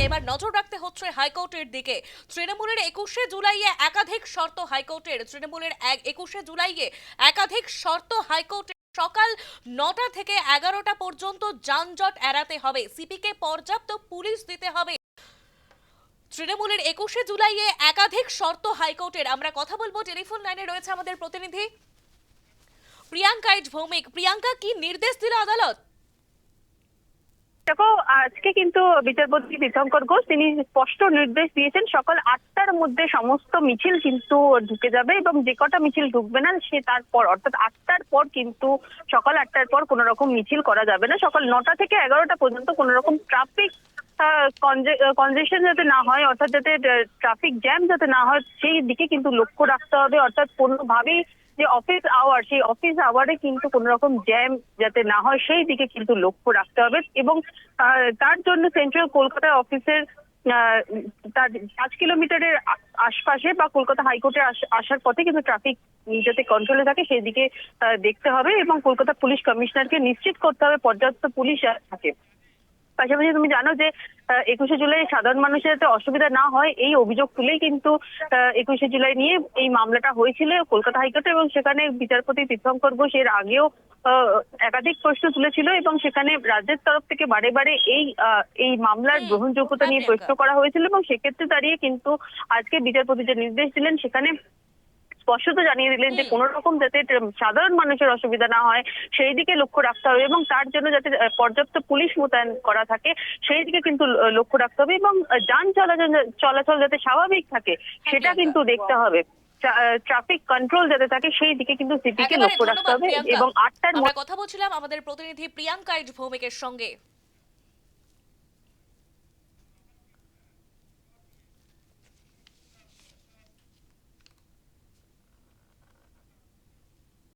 দিকে এবার নজর রাখতে হচ্ছে হাইকোর্টের দিকে। তৃণমূলের একুশে জুলাইয়ে একাধিক শর্ত হাইকোর্টের, তৃণমূলের এক- একুশে জুলাইয়ে একাধিক শর্ত হাইকোর্টের। সকাল নটা থেকে এগারোটা পর্যন্ত যানজট এড়াতে হবে। সিপিকে পর্যাপ্ত পুলিশ দিতে হবে। তৃণমূলের একুশে জুলাইয়ে একাধিক শর্ত হাইকোর্টের। আমরা কথা বলব, টেলিফোন লাইনে রয়েছে আমাদের প্রতিনিধি। প্রিয়াঙ্কা ভৌমিক প্রিয়াঙ্কা, কি নির্দেশ দিল আদালত? দেখো আজকে কিন্তু বিচারপতি দীপঙ্কর ঘোষ, তিনি স্পষ্ট নির্দেশ দিয়েছেন, সকাল আটটার মধ্যে সমস্ত মিছিল কিন্তু ঢুকে যাবে এবং যে কটা মিছিল ঢুকবে না, সে তারপর, অর্থাৎ আটটার পর কিন্তু সকাল আটটার পর কোনো রকম মিছিল করা যাবে না। সকাল নটা থেকে এগারোটা পর্যন্ত কোনো রকম ট্রাফিক কনজেশন যাতে না হয়, অর্থাৎ যাতে ট্রাফিক জ্যাম যাতে না হয়, সেই দিকে কিন্তু লক্ষ্য রাখতে হবে। অর্থাৎ কোনোভাবেই যে অফিস আওয়ার সেই অফিস আওয়ারে কিন্তু কোনো রকম জ্যাম যাতে না হয়, সেই দিকে কিন্তু লক্ষ্য রাখতে হবে এবং তার জন্য সেন্ট্রাল কলকাতা অফিসের তার পাঁচ কিলোমিটারের আশপাশে বা কলকাতা হাইকোর্টে আস- আসার পথে কিন্তু ট্রাফিক যাতে কন্ট্রোলে থাকে, সেই দিকে দেখতে হবে এবং কলকাতা পুলিশ কমিশনারকে নিশ্চিত করতে হবে পর্যাপ্ত পুলিশ থাকে। পাশাপাশি তুমি জানো যে একুশে জুলাই সাধারণ মানুষের যাতে অসুবিধা না হয়, এই অভিযোগ তুলেই কিন্তু একুশে জুলাই নিয়ে এই মামলাটা হয়েছিল কলকাতা হাইকোর্টে এবং সেখানে বিচারপতি তীর্থঙ্কর ঘোষ এর আগেও একাধিক প্রশ্ন তুলেছিল এবং সেখানে রাজ্যের তরফ থেকে বারে বারে এই এই মামলার গ্রহণযোগ্যতা নিয়ে প্রশ্ন করা হয়েছিল এবং সেক্ষেত্রে দাঁড়িয়ে কিন্তু আজকে বিচারপতি যে নির্দেশ দিলেন, সেখানে স্পষ্টত জানিয়ে দিলেন যে। কোন রকম যাতে সাধারণ মানুষের অসুবিধা না হয় সেই দিকে লক্ষ্য রাখতে হবে এবং তার জন্য যাতে পর্যাপ্ত পুলিশ মোতায়েন করা থাকে সেই দিকে কিন্তু লক্ষ্য রাখতে হবে এবং যান চলাচল চলাচল যাতে স্বাভাবিক থাকে সেটা কিন্তু দেখতে হবে। ট্রাফিক কন্ট্রোল যাতে থাকে সেই দিকে কিন্তু একেবারে লক্ষ্য রাখতে হবে এবং আটটার আমরা কথা বলছিলাম আমাদের প্রতিনিধি প্রিয়াঙ্কা ভৌমিকের সঙ্গে।